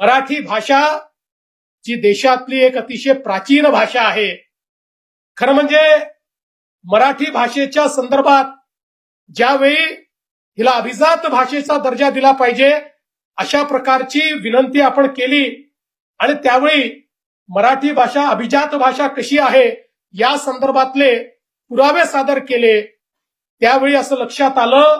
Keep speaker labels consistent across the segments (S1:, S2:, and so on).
S1: मराठी भाषा जी देशातली एक अतिशय प्राचीन भाषा आहे. खरं म्हणजे मराठी भाषेच्या संदर्भात ज्यावेळी हिला अभिजात भाषेचा दर्जा दिला पाहिजे अशा प्रकारची विनंती आपण केली आणि त्यावेळी मराठी भाषा अभिजात भाषा कशी आहे या संदर्भातले पुरावे सादर केले. त्यावेळी असं लक्षात आलं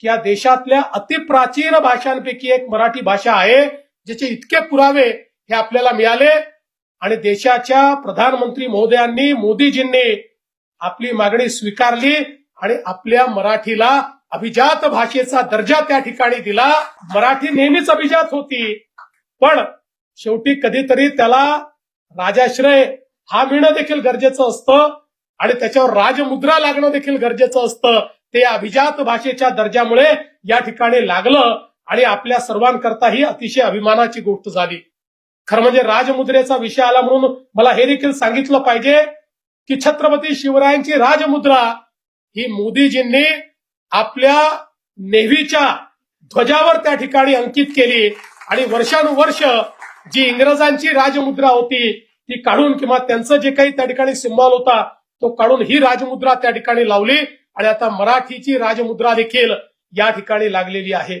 S1: की या देशातल्या अतिप्राचीन भाषांपैकी एक मराठी भाषा आहे. ज्याचे इतके पुरावे हे आपल्याला मिळाले. आणि देशाच्या प्रधानमंत्री महोदयांनी मोदीजींनी आपली मागणी स्वीकारली आणि आपल्या मराठीला अभिजात भाषेचा दर्जा त्या ठिकाणी दिला. मराठी नेहमीच अभिजात होती. पण शेवटी कधीतरी त्याला राजाश्रय हा मिळणं देखील गरजेचं असतं. आणि त्याच्यावर राजमुद्रा लागणं देखील गरजेचं असतं. ते अभिजात भाषेच्या दर्जामुळे या ठिकाणी लागलं. आणि आपल्या सर्वांकरता ही अतिशय अभिमानाची गोष्ट झाली. खरं म्हणजे राजमुद्रेचा विषय आला म्हणून मला हे देखील सांगितलं पाहिजे की छत्रपती शिवरायांची राजमुद्रा ही मोदीजींनी आपल्या नेव्हीच्या ध्वजावर त्या ठिकाणी अंकित केली आणि वर्षानुवर्ष जी इंग्रजांची राजमुद्रा होती ती काढून किंवा त्यांचं जे काही त्या ठिकाणी सिंबॉल होता तो काढून ही राजमुद्रा त्या ठिकाणी लावली आणि आता मराठीची राजमुद्रा देखील या ठिकाणी लागलेली आहे.